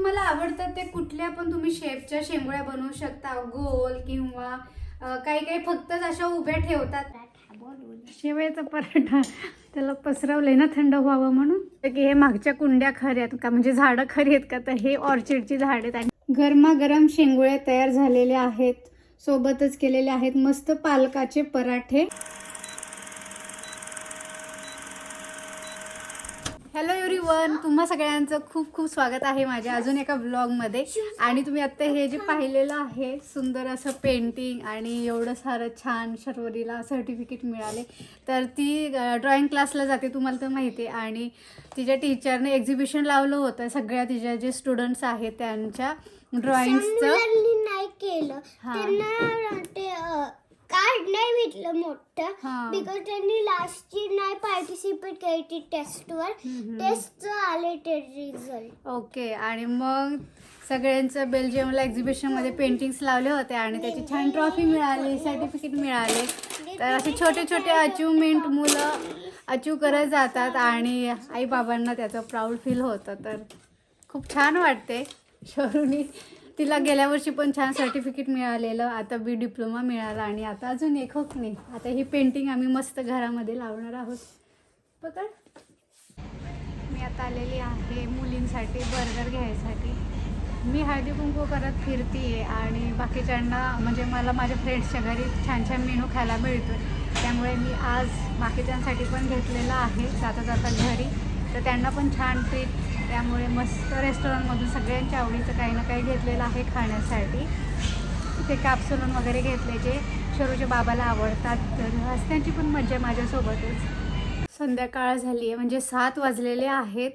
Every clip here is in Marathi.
तुम्हाला आवडतात ते कुठल्या पण तुम्ही शेपच्या शेंगोळ्या बनवू शकता? गोल किंवा काही काही फक्तच अशा उभ्या ठेवतात? शेवयाचा पराठा त्याला पसरवलंय ना थंड व्हावं म्हणून. की हे मागच्या कुंड्या खऱ्या आहेत का? म्हणजे झाडं खरी आहेत का? तर हे ऑर्चिडची झाड आहेत आणि गरमागरम शेंगोळ्या तयार झालेल्या आहेत. सोबतच केलेले आहेत मस्त पालकाचे पराठे. हॅलो एव्हरी वन तुम्हा सगळ्यांचं खूप खूप स्वागत आहे माझ्या अजून एका ब्लॉगमध्ये आणि तुम्ही आत्ता हे जे पाहिलेलं आहे सुंदर असं पेंटिंग आणि एवढं सारं छान शर्वरीला सर्टिफिकेट मिळाले. तर ती ड्रॉइंग क्लासला जाते तुम्हाला तर माहिती आहे. आणि तिच्या टीचरने एक्झिबिशन लावलं होतं. सगळ्या तिच्या जे स्टुडंट्स आहेत त्यांच्या ड्रॉइंगचं नाही केलं. हा. कार्ड नाही भेटलं मोठं हा. बिकॉज त्यांनी लास्टची नाही पार्टिसिपेट केली ती टेस्टवर हम्म. टेस्टचं आले ते रिझल्ट ओके आणि मग सगळ्यांचं बेल्जियमला एक्झिबिशनमध्ये पेंटिंग्स लावले होते आणि त्याची छान ट्रॉफी मिळाली सर्टिफिकेट मिळाले. तर असे छोटे छोटे अचिव्हमेंट मुलं अचीव करत जातात आणि आईबाबांना त्याचं प्राऊड फील होतं. तर खूप छान वाटते. शरूनी तिला गेल्या वर्षी पण छान सर्टिफिकेट मिळालेलं आता बी डिप्लोमा मिळाला आणि आता अजून एक होत नाही. आता ही पेंटिंग आम्ही मस्त घरामध्ये लावणार आहोत. पकड. मी आता आलेली आहे मुलींसाठी बर्गर घ्यायसाठी. मी हळदी कुंकू करत फिरते आणि बाकीच्यांना म्हणजे मला माझ्या फ्रेंड्सच्या घरी छान छान मेनू खायला मिळतो त्यामुळे मी आज बाकीच्यांसाठी पण घेतलेलं आहे जाता जाता घरी. तर त्यांना पण छान ट्रीट त्यामुळे मस्त रेस्टॉरंटमधून सगळ्यांच्या आवडीचं काही ना काही घेतलेलं आहे खाण्यासाठी. ते कापसलून वगैरे घेतले जे शरूच्या बाबाला आवडतात. तर आज पण मज्जा माझ्यासोबतच. संध्याकाळ झाली आहे म्हणजे सात वाजलेले आहेत.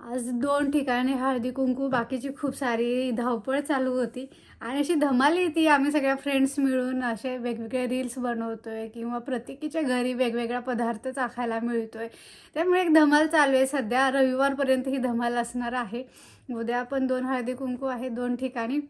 आज दोन ठिकाणी हळदी कुंकू बाकीची खूप सारी धावपळ चालू होती. आणि अशी धमाल येते आम्ही सगळ्या फ्रेंड्स मिळून असे वेगवेगळे रील्स बनवतोय किंवा प्रत्येकीच्या घरी वेगवेगळा पदार्थ चाखायला मिळतोय. त्यामुळे एक धमाल चालू आहे. सध्या रविवारपर्यंत ही धमाल असणार आहे. उद्या पण दोन हळदी कुंकू आहे दोन ठिकाणी.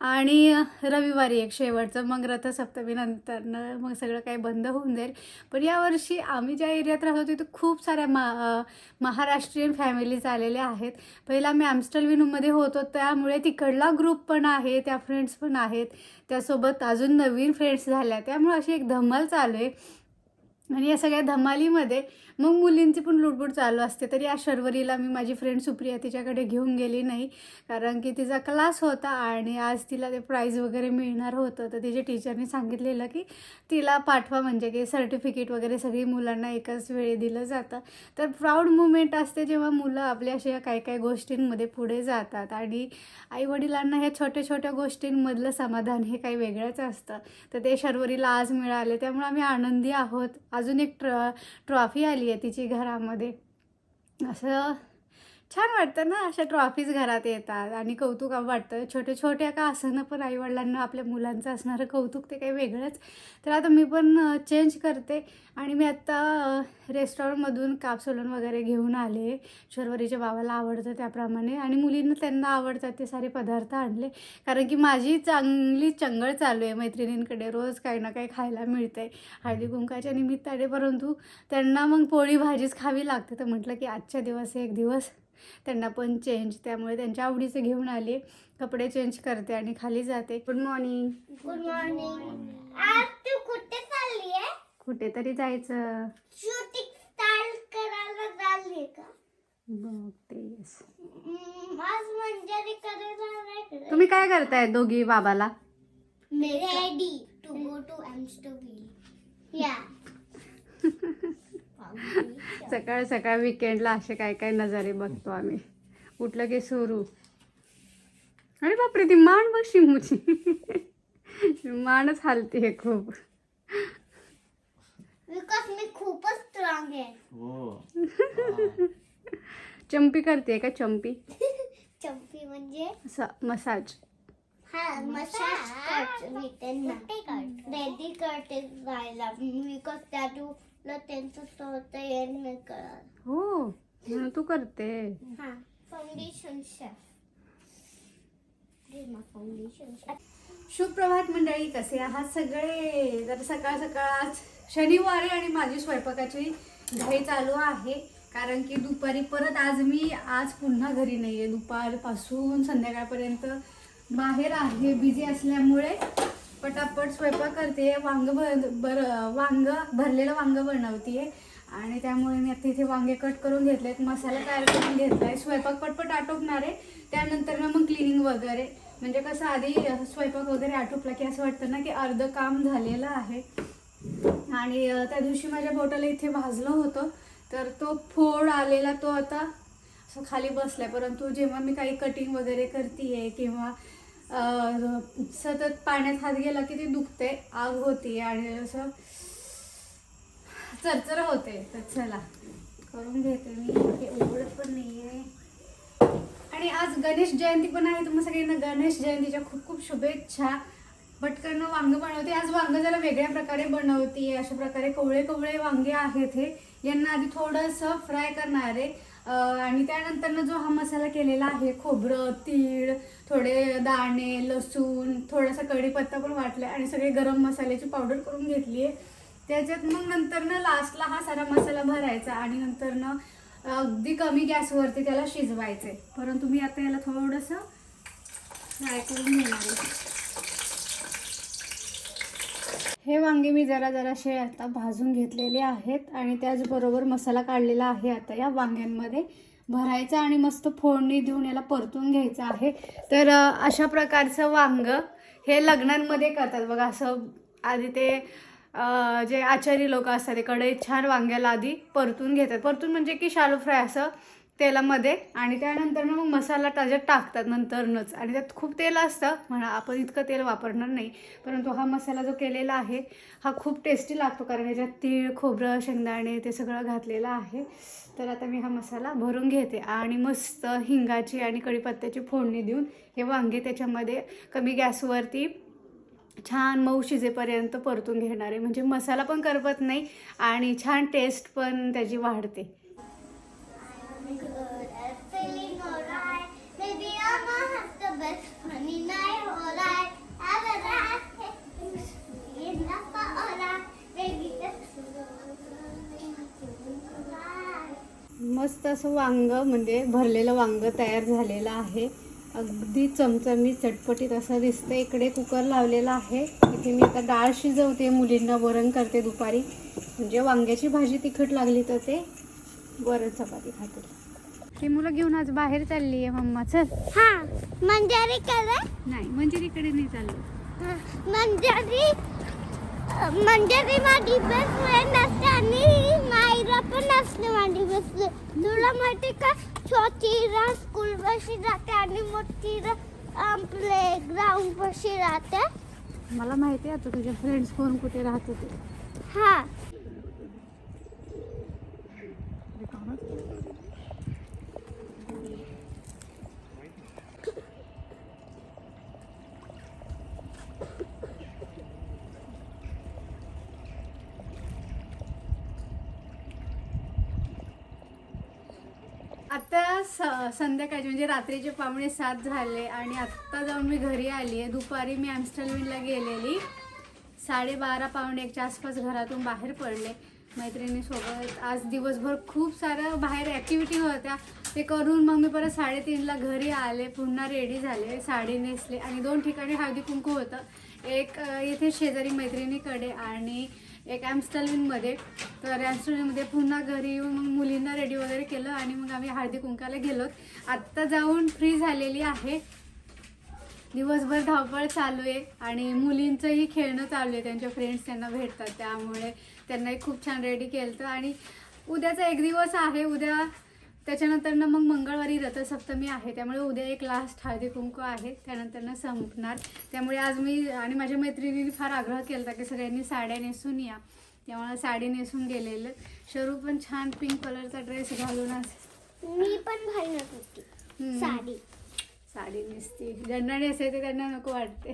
आणि रविवारी एक शेवटचं मग रथसप्तमीनंतरनं मग सगळं काही बंद होऊन जाईल. पण यावर्षी आम्ही ज्या एरियात राहतो तिथे खूप साऱ्या मा महाराष्ट्रीयन फॅमिलीज आलेल्या आहेत. पहिला आम्ही ॲम्स्टलविनूमध्ये होतो त्यामुळे तिकडला ग्रुप पण आहे त्या फ्रेंड्स पण आहेत. त्यासोबत अजून नवीन फ्रेंड्स झाल्या त्यामुळे अशी एक धमाल चालू आहे. आणि या सगळ्या धमालीमध्ये मग मुलींची पण लुडबुड चालू असते. तरी या शर्वरीला मी माझी फ्रेंड सुप्रिया तिच्याकडे घेऊन गेली नाही. कारण की तिचा क्लास होता आणि आज तिला ते प्राईज वगैरे मिळणार होतं. तर तिच्या टीचरने सांगितलेलं की तिला पाठवा म्हणजे की सर्टिफिकेट वगैरे सगळी मुलांना एकाच वेळी दिलं जातं. तर प्राऊड मुमेंट असते जेव्हा मुलं आपल्या अशा काही काही गोष्टींमध्ये पुढे जातात. आणि आईवडिलांना ह्या छोट्या छोट्या गोष्टींमधलं समाधान हे काही वेगळंच असतं. तर ते शर्वरीला आज मिळाले. त्यामुळे आम्ही आनंदी आहोत. अजून एक ट्र ट्रॉफी आली आहे तिची घरामध्ये. असं छान वाटतं ना अशा ट्रॉफीज घरात येतात आणि कौतुक वाटतं. छोटे छोट्या का असणं पण आईवडिलांना आपल्या मुलांचं असणारं कौतुक ते काही वेगळंच. तर आता मी पण चेंज करते आणि मी आत्ता रेस्टॉरंटमधून काप सोलून वगैरे घेऊन आले. शर्वरीच्या बाबाला आवडतं त्याप्रमाणे आणि मुलींना त्यांना आवडतात ते सारे पदार्थ आणले. कारण की माझी चांगली चंगळ चालू आहे मैत्रिणींकडे. रोज काही ना काही खायला मिळते हळदी कुंकाच्या निमित्ताने. परंतु त्यांना मग पोळी भाजीच खावी लागते. तर म्हटलं की आजच्या दिवस एक दिवस त्यांना पण चेंज त्यामुळे त्यांच्या आवडीचे घेऊन आले. कपडे चेंज करते आणि खाली जाते. गुड मॉर्निंग गुड मॉर्निंग आज तू कुठे चालली आहे कुठेतरी जायचं. शूटिंग स्टार्ट करायला चालली का? आज करायला नाही तुम्ही काय करताय दोघी बाबाला? Ready to go to Amstelveen या सकाळ सकाळ विकेंडला असे काय काय नजारे बघतो आम्ही. उठलं की सुरू. अरे बापरे ती मान बघ शिमूची मानच हालते खूप. मी खूपच स्ट्रॉंग आहे. हो. चंपी करते का चंपी? चंपी म्हणजे? असं मसाज. हा मसाज करते रेडी करते? जायला. बिकॉज त्या त्यांचं स्वतः येत नाही कळत हो म्हणून तू करते. हा फाउंडेशन शेफ फाउंडेशन सुप्रभात मंडळी कसे आहात सगळे? तर सकाळ सकाळ आज शनिवारी आणि माझी स्वयंपाकाची घाई चालू आहे. कारण की दुपारी परत आज मी आज पुन्हा घरी नाही आहे दुपारपासून संध्याकाळपर्यंत बाहेर आहे बिझी असल्यामुळे पटापट स्वयंपाक करते. वांग भर बर वांग भरलेलं वांग बनवते आणि त्यामुळे मी आता इथे वांगे कट करून घेतलेत. मसाला तयार करून घेतलाय. स्वयंपाक पटपट आटोपणार आहे. त्यानंतर ना मग क्लिनिंग वगैरे. म्हणजे कसं आधी स्वयंपाक वगैरे आटोपला की असं वाटतं ना की अर्ध काम झालेलं आहे. आणि त्या दिवशी माझ्या बोटाला इथे भाजलं होतं. तर तो फोड आलेला तो आता असं खाली बसलाय. परंतु जेव्हा मी काही कटिंग वगैरे करते किंवा सतत पाण्यात हात गेला की ते दुखते आग होती आणि असं चरचर होते. तर चला करून घेते मी. हे उघडत पण नाही आहे आणि आज गणेश जयंती पण आहे तुम्हाला सगळ्यांना गणेश जयंतीच्या खूप खूप शुभेच्छा. पटकन वांग बनवते. आज वांग जरा वेगळ्या प्रकारे बनवते अशा प्रकारे कवळे कवळे वांगे आहेत हे. यांना आधी थोडंसं फ्राय करणार आहे. आणि त्यानंतर जो हा मसाला केलेला आहे खोबरं तीळ थोडे दाणे लसूण थोडासा कढीपत्ता पण वाटला आणि सगळे गरम मसाल्याची पावडर करून घेतली आहे त्याच्यात मग नंतर ना लास्टला हा सारा मसाला भरायचा आणि नंतर ना अगदी कमी गॅसवरती त्याला शिजवायचे परंतु मी आता याला थोडंसं फ्राय करून घेणार आहे. हे वांगे मी जरा जराशे आता भाजून घेतलेले आहेत आणि त्याचबरोबर मसाला काढलेला आहे आता या वांग्यांमध्ये. भरायचा आणि मस्त फोडणी देऊन याला परतून घ्यायचं आहे. तर अशा प्रकारचं वांग हे लग्नांमध्ये करतात. बघा असं आधी ते जे आचारी लोक असतात ते कढईत छान वांग्याला आधी परतून घेतात. परतून म्हणजे की शालो फ्राय असं तेलामध्ये आणि त्यानंतर मग मसाला त्याच्यात टाकतात नंतरनंच. आणि त्यात खूप तेल असतं. म्हणा आपण इतकं तेल वापरणार नाही. परंतु हा मसाला जो केलेला आहे हा खूप टेस्टी लागतो. कारण याच्यात तीळ खोबरं शेंगदाणे ते सगळं घातलेलं आहे. तर आता मी हा मसाला भरून घेते. आणि मस्त हिंगाची आणि कढीपत्त्याची फोडणी देऊन हे वांगे त्याच्यामध्ये कमी गॅसवरती छान मऊ शिजेपर्यंत परतून घेणार. आहे म्हणजे मसाला पण करपत नाही आणि छान टेस्ट पण त्याची वाढते. मस्त असं वांग म्हणजे भरलेलं वांग तयार झालेलं आहे. अगदी चमचमीत चटपटीत असं दिसतं इकडे कुकर लावलेला आहे. इथे मी आता डाळ शिजवते. मुलींना वरण करते दुपारी. म्हणजे वांग्याची भाजी तिखट लागली तर ते वरण चपाती खाते ती मुलं घेऊन आज बाहेर चालली आहे मम्मा. चल. हा मंजारी करे. नाही म्हणजे तिकडे नाही चाललो. मंजारी. मंजारी माझी बेस्ट फ्रेंड असते आणि मायरा पण असते माझी बेस्ट तुला माहिती का? छोटी रा स्कूल पाशी जाते आणि मोठी रा प्ले ग्राउंड पाशी राहते मला माहिती आहे आता तुझे फ्रेंड्स कोण कुठे राहत होते हा. आता स संध्याकाळचे म्हणजे रात्रीचे पावणे सात झाले आणि आत्ता जाऊन मी घरी आली आहे. दुपारी मी ॲम्स्टलविनला गेलेली. साडेबारा पावणे एकच्या आसपास घरातून बाहेर पडले. मैत्रिणीसोबत आज दिवसभर खूप सारं बाहेर ॲक्टिव्हिटी होत्या. ते करून मग मी परत साडेतीनला घरी आले. पुन्हा रेडी झाले. साडी नेसले. आणि दोन ठिकाणी हळदी कुंकू होतं. एक येथे शेजारी मैत्रिणीकडे आणि एक ॲम्स्टलविनमध्ये तर ॲम्स्टलविनमध्ये पुन्हा घरी येऊन मग मुलींना रेडी वगैरे केलं आणि मग आम्ही हळदी कुंकाला गेलो. आत्ता जाऊन फ्री झालेली आहे. दिवसभर धावपळ चालू आहे आणि मुलींचंही खेळणं चालू आहे. त्यांच्या फ्रेंड्स त्यांना भेटतात. त्यामुळे त्यांनाही खूप छान रेडी केलं. होतं आणि उद्याचा एक दिवस आहे. उद्या त्याच्यानंतर ना मग मंगळवारी रथसप्तमी आहे. त्यामुळे उद्या एक लास्ट हळदी कुंकू आहे. त्यानंतर ना संपणार. त्यामुळे आज मी आणि माझ्या मैत्रिणींनी फार आग्रह केला होता की सगळ्यांनी साड्या नेसून या. त्यामुळे साडी नेसून गेलेलं. शरू पण छान पिंक कलरचा ड्रेस घालून मी पण घालत होती. साडी. साडी नेसते. ज्यांना नेसायचे त्यांना नको वाटते.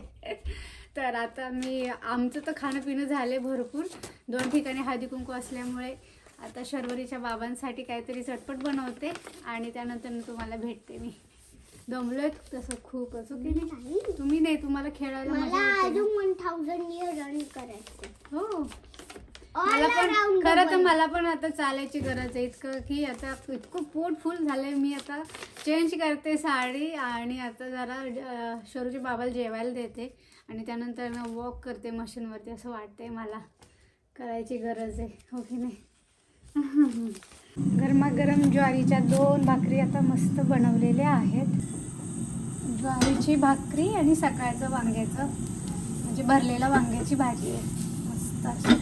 तर आता मी आमचं तर खाणं पिणं झाले भरपूर. दोन ठिकाणी हळदी कुंकू असल्यामुळे. आता शर्वरीच्या बाबांसाठी काहीतरी चटपट बनवते आणि त्यानंतर तुम्हाला भेटते मी. दमलोय तसं खूपच ओके नाही. तुम्ही नाही तुम्हाला खेळायला मला? अजून वन थाउजंड इयर रन करायचं हो. मला पण खरं तर. मला पण आता चालायची गरज आहे. इतकं की आता इतकं पोट फुल झालंय. मी आता चेंज करते साडी आणि आता जरा शोरूच्या बाबाला जेवायला देते. आणि त्यानंतर वॉक करते मशीनवरती असं वाटतंय मला. करायची गरज आहे. हो की नाही? गरमागरम ज्वारीच्या दोन भाकरी आता मस्त बनवलेल्या आहेत. ज्वारीची भाकरी आणि सकाळचं वांग्याचं. म्हणजे भरलेला वांग्याची भाजी आहे. मस्त अशी.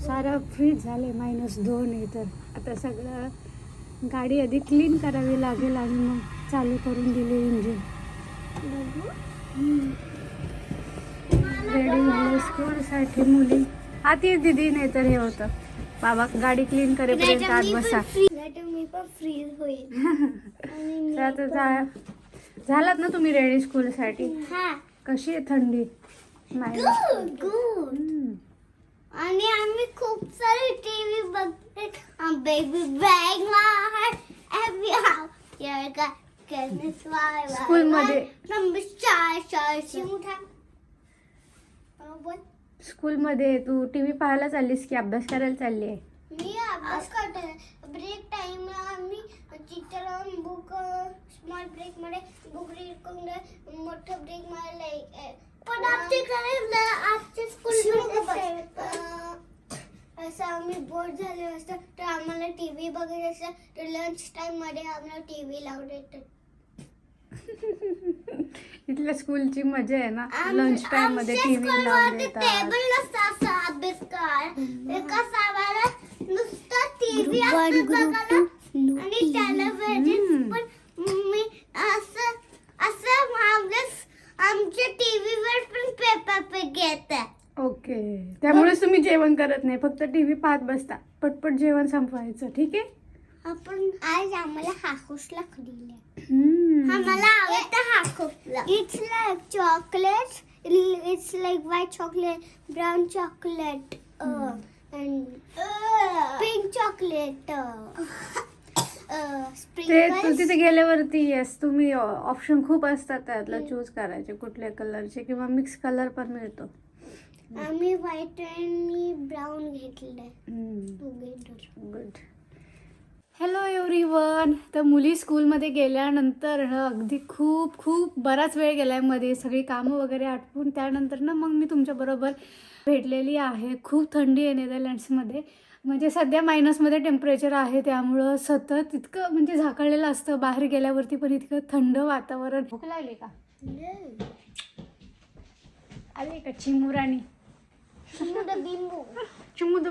सारं फ्रीज झाले मायनस दोन आहे तर. आता सगळं गाडी आधी क्लीन करावी लागेल आणि मग चालू करून दिले इंजिन रेडी झालं स्कूलसाठी मुली. आती दिदी नाही तर हे होतं. बाबा गाडी क्लीन करेपर्यंत आत बसा. तर आता जा झालात ना तुम्ही रेडी स्कूलसाठी हा. कशी आहे थंडी? नाही. आणि आम्ही खूप सारे टीव्ही बघते बेबी बॅग स्कूलमध्ये. स्कूलमध्ये तू टी व्ही पाहायला चाललीस की अभ्यास करायला चालली आहे मी अभ्यास करते. ब्रेक टाइमला आम्ही चित्र बुक स्मॉल ब्रेकमध्ये बुक रीड करून मोठं ब्रेकमध्ये पण आमच्याकडे आजच्या स्कूल असं आम्ही बोर झाले असतं. तर आम्हाला टीव्ही बघायचं असतं. तर लंच टाइममध्ये आम्हाला टीव्ही लावून येतात इथल्या स्कूलची मजा आहे ना. लंच टाइममध्ये टीव्ही लावून देतात. टेबल नसतं असं अभ्यास कर एका सावाला नुसतं टीव्ही असतं बघायला. आणि टेलिव्हिजन हम्म. पण मी असं असं आमच्या आमच्या टीव्हीवर पण पेपर पे घेतात ओके. त्यामुळेच तुम्ही जेवण करत नाही. फक्त टीव्ही पाहत बसता. पटपट जेवण संपवायचं. ठीक आहे? आपण आज आम्हाला हाकूसला हम्म. आम्हाला आवडतं हाकूसला it's like chocolate it's like white chocolate brown chocolate and pink chocolate ते तू तिथे गेल्यावरती येस तुम्ही ऑप्शन खूप असतात त्यातलं चूज करायचे कुठल्या कलरचे किंवा मिक्स कलर पण मिळतो. आम्ही व्हाईट आणि ब्राऊन घेतलंय. गुड हॅलो एव्हरी वन तर मुली स्कूलमध्ये गेल्यानंतर ना अगदी खूप खूप बराच वेळ गेला आहे मध्ये. सगळी कामं वगैरे आटपून त्यानंतर ना मग मी तुमच्याबरोबर भेटलेली आहे. खूप थंडी आहे नेदरलँड्समध्ये म्हणजे सध्या मायनसमध्ये टेम्परेचर आहे त्यामुळं सतत इतकं म्हणजे झाकळलेलं असतं. बाहेर गेल्यावरती पण इतकं थंड वातावरण. भूक लागली का? आली का चिमुराणी बिंबू. चिमुद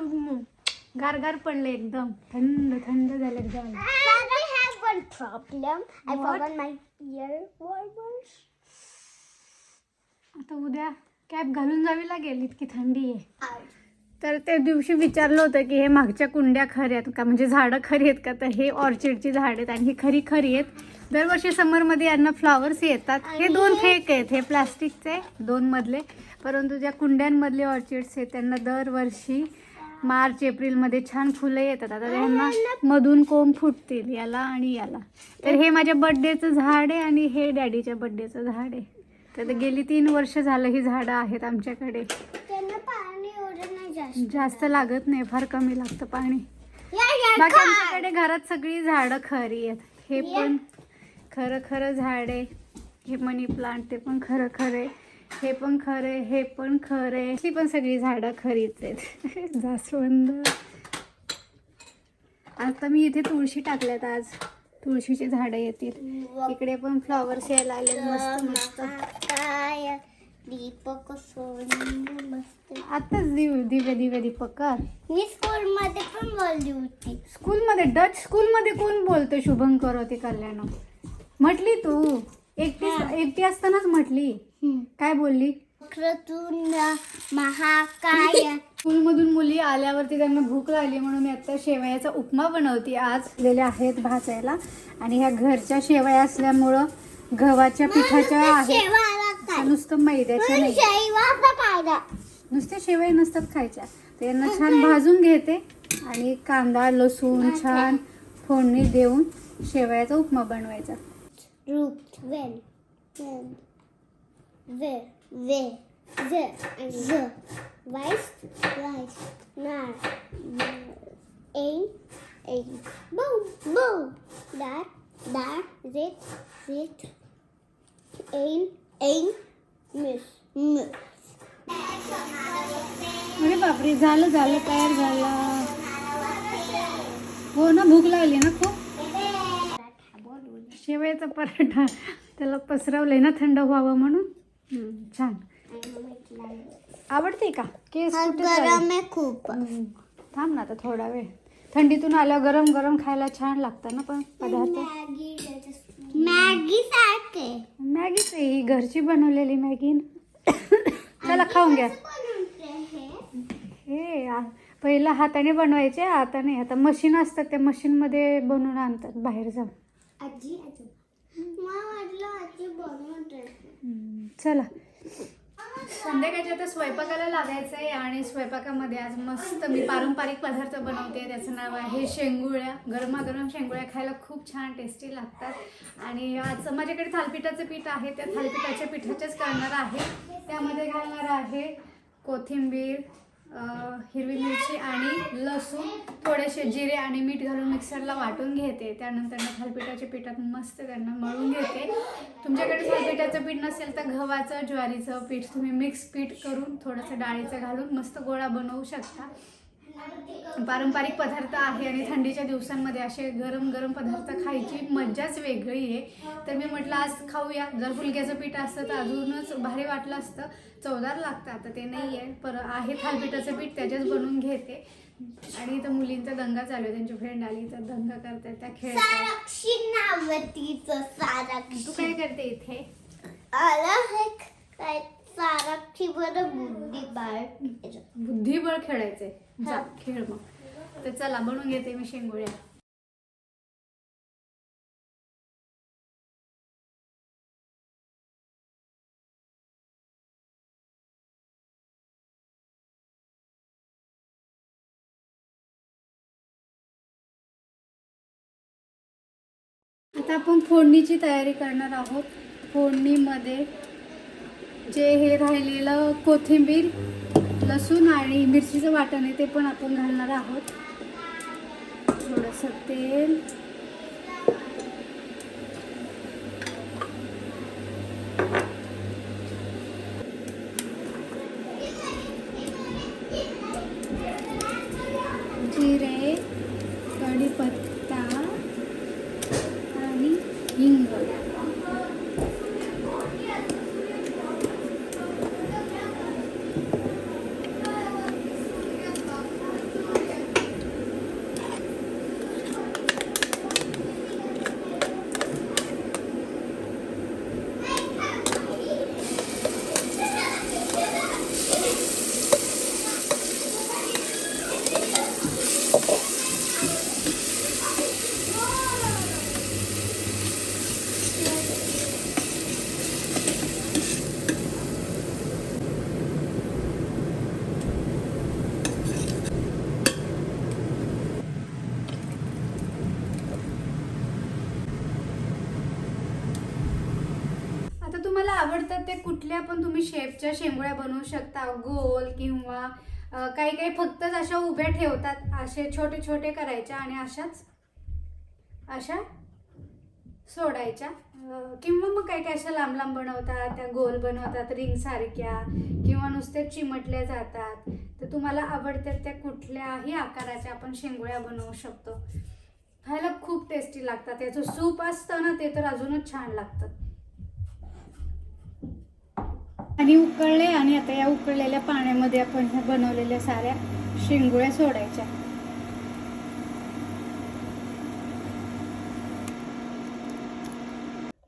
गार गार पडले एकदम. थंड थंड झाले एकदम I have one problem. I What? forgot my earbuds. आता उद्या कॅप घालून जावी लागेल इतकी थंडी आहे. तर त्या दिवशी विचारलं होतं की हे मागच्या कुंड्या खऱ्या आहेत का? म्हणजे झाडं खरी आहेत का? तर हे ऑर्चिडची झाड आहेत आणि ही खरी खरी आहेत. दरवर्षी समरमध्ये यांना फ्लॉवर्स येतात. हे दोन फेक आहेत. हे प्लास्टिकचे दोन मधले. परंतु ज्या कुंड्यांमधले ऑर्चिड्स आहेत त्यांना दरवर्षी मार्च एप्रिलमध्ये छान फुलं येतात. आता त्यांना मधून कोंब फुटतील याला आणि याला. तर हे माझ्या बड्डेचं झाड आहे आणि हे डॅडीच्या बड्डेचं झाड आहे. तर ते गेली तीन वर्ष झालं ही झाडं आहेत आमच्याकडे त्यांना पाणी एवढं नाही जास्त लागत नाही फार कमी लागतं पाणी. बाकी आमच्याकडे घरात सगळी झाडं खरी आहेत. हे पण खरं खरं झाड आहे. हे मनी प्लांट ते पण खरं खरे हे पण खरे हे पण खरे ही पण सगळी झाडं खरीच आहेत. जास्वंद. आता मी इथे तुळशी टाकल्यात आज. तुळशीची झाडं येतील. इकडे पण फ्लॉवर्स यायला आले मस्त मस्त. काय दीपक सोनी मस्त. आताच दिव दिव्य दिव्य दीपकर मी स्कूल मध्ये पण बोलली होती. स्कूलमध्ये डच स्कूलमध्ये कोण बोलतं शुभंकर होती कल्याण? म्हटली तू? एकटी एकटी असतानाच म्हटली? काय बोलली? महाकाय स्कूलमधून मुली आल्यावरती त्यांना भूक लागली म्हणून मी आता शेवयाचा उपमा बनवते. आज दिलेल्या आहेत भाजायला. आणि ह्या घरच्या शेवया असल्यामुळं गव्हाच्या पिठाच्या आहेत. नुसतं मैद्याच्या नाही. नुसत्या शेवया नसतात खायच्या. तर यांना छान भाजून घेते आणि कांदा लसूण छान फोडणी देऊन शेवयाचा उपमा बनवायचा. रूप वेल वेल वे वे ज आणि ज वाईस वाईस नार ऐन ऐन बौ बौ दार दार झेत झेत ऐन ऐन मिस मिस अरे बापरे झालं झालं तयार झाला. हो ना भूक लागली ना खूप. शेवयाचा पराठा त्याला पसरवलंय ना थंड व्हावं म्हणून. छान. आवडते का? केस? गरम आहे खूप. थांब ना आता थोडा वेळ. थंडीतून आल्यावर गरम गरम खायला छान लागतं ना पण पदार्थ? मॅगी सारखे मॅगीच आहे ही घरची बनवलेली मॅगी ना. चला खाऊन घ्या. हे पहिलं हाताने बनवायचे आता नाही. आता मशीन असतात त्या मशीनमध्ये बनवून आणतात. बाहेर जाऊन आजी आजी मला वाटलं आजी बनवत हम्म, चला. संध्याकाळच्या आता स्वयंपाकाला लागायचं आहे आणि स्वयंपाकामध्ये आज मस्त मी पारंपरिक पदार्थ बनवते. त्याचं नाव आहे शेंगुळ्या. गरमागरम शेंगुळ्या खायला खूप छान टेस्टी लागतात. आणि आज माझ्याकडे थालपिठाचं पीठ आहे. त्या थालपिठाच्या पिठाचेच करणार आहे. त्यामध्ये घालणार आहे कोथिंबीर हिरवी मिरची आणि लसूण थोडेसे जिरे आणि मीठ घालून मिक्सरला वाटून घेते. त्यानंतर थालपिठाच्या पिठात मस्त त्यांना मळून घेते. तुमच्याकडे थालपिठाचं पीठ नसेल तर गव्हाचं ज्वारीचं पीठ तुम्ही मिक्स पीठ करून थोडंसं डाळीचं घालून मस्त गोळा बनवू शकता. पारंपरिक पदार्थ आहे आणि थंडीच्या दिवसांमध्ये असे गरम गरम पदार्थ खायची मज्जाच वेगळी आहे. तर मी म्हटलं आज खाऊया. जर फुलक्याचं पीठ असतं तर अजूनच भारी वाटलं असतं. चवदार लागतं आता ते नाही आहे. पर आहे थालपिठाचं पीठ त्याच्याच बनवून घेते. आणि इथं मुलींचा दंगा चालू आहे. त्यांची फ्रेंड आली तर दंगा करतात त्या नावतीचं तू काय करते इथे? बरं बुद्धिबळ खेळायचंय. जा खेळ मग. तर चला बनवून घेते मी शेंगोळ्या. आता आपण फोडणीची तयारी करणार आहोत. फोडणीमध्ये जे हे राहिलेलं कोथिंबीर लसूण आणि मिरचीचं वाटण आहे ते पण आपण घालणार आहोत. थोडंसं तेल जिरे कढीपत्ता आणि हिंग आता तुम्हाला आवडतात ते कुठल्या पण तुम्ही शेपच्या शेंगोळ्या बनवू शकता गोल किंवा काही काही फक्तच अशा उभ्या ठेवतात असे छोटे छोटे करायच्या आणि अशाच अशा सोडायच्या. किंवा मग काही काही अशा लांब लांब बनवतात त्या गोल बनवतात रिंग सारख्या किंवा नुसते चिमटल्या जातात. तर तुम्हाला आवडतात त्या कुठल्याही आकाराच्या आपण शेंगोळ्या बनवू शकतो. खायला खूप टेस्टी लागतात. त्याचं सूप असतं ना ते तर अजूनच छान लागतं आणि उकळले आणि आता या उकळलेल्या पाण्यामध्ये आपण ह्या बनवलेल्या साऱ्या शेंगोळ्या सोडायच्या.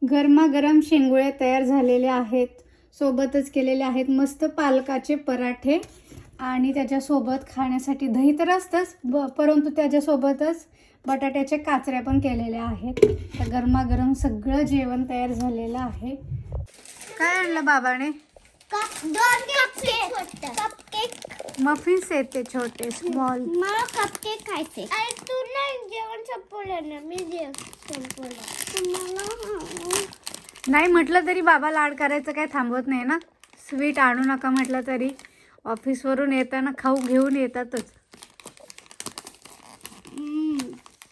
गरमागरम शेंगोळ्या तयार झालेल्या आहेत. सोबतच केलेले आहेत मस्त पालकाचे पराठे. आणि त्याच्यासोबत खाण्यासाठी दही तर असतंच ब परंतु त्याच्यासोबतच बटाट्याच्या काचऱ्या पण केलेल्या आहेत. तर गरमागरम सगळं जेवण तयार झालेलं आहे. काय आणलं बाबाने? कप दोन कपकेक कपकेक मफिन्स आहेत ते छोटे स्मॉल मला कपकेक खायचे अरे तू नाही जेवण संपवलं ना मी जेवण संपवलं. तुम्हाला नाही म्हटलं तरी बाबा लाड करायचं काय थांबवत नाही ना. स्वीट आणू नका म्हटलं तरी. ऑफिसवरून येताना खाऊ घेऊन येतातच.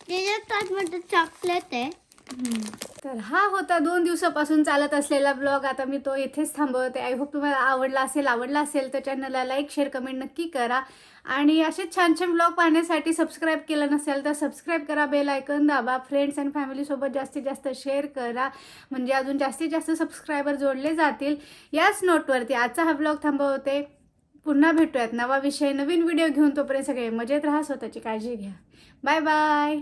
त्याच्यात चॉकलेट आहे. तर हा होता दोन दिवसापासून चालत असलेला ब्लॉग आता मी तो इथेच थांबवते. आय होप तुम्हाला आवडला असेल आवडला असेल तर चॅनलला लाईक शेअर कमेंट नक्की करा. आणि असे छान छान ब्लॉग पाहण्यासाठी सबस्क्राईब केलं नसेल तर सबस्क्राईब करा बेल आयकन दाबा. फ्रेंड्स अँड फॅमिलीसोबत जास्तीत जास्त शेअर करा. म्हणजे अजून जास्तीत जास्त सबस्क्रायबर जोडले जातील. याच नोटवरती आजचा हा ब्लॉग थांबवते. पुन्हा भेटूयात नवा विषय नवीन व्हिडिओ घेऊन. तोपर्यंत सगळे मजेत राहा स्वतःची काळजी घ्या. Bye bye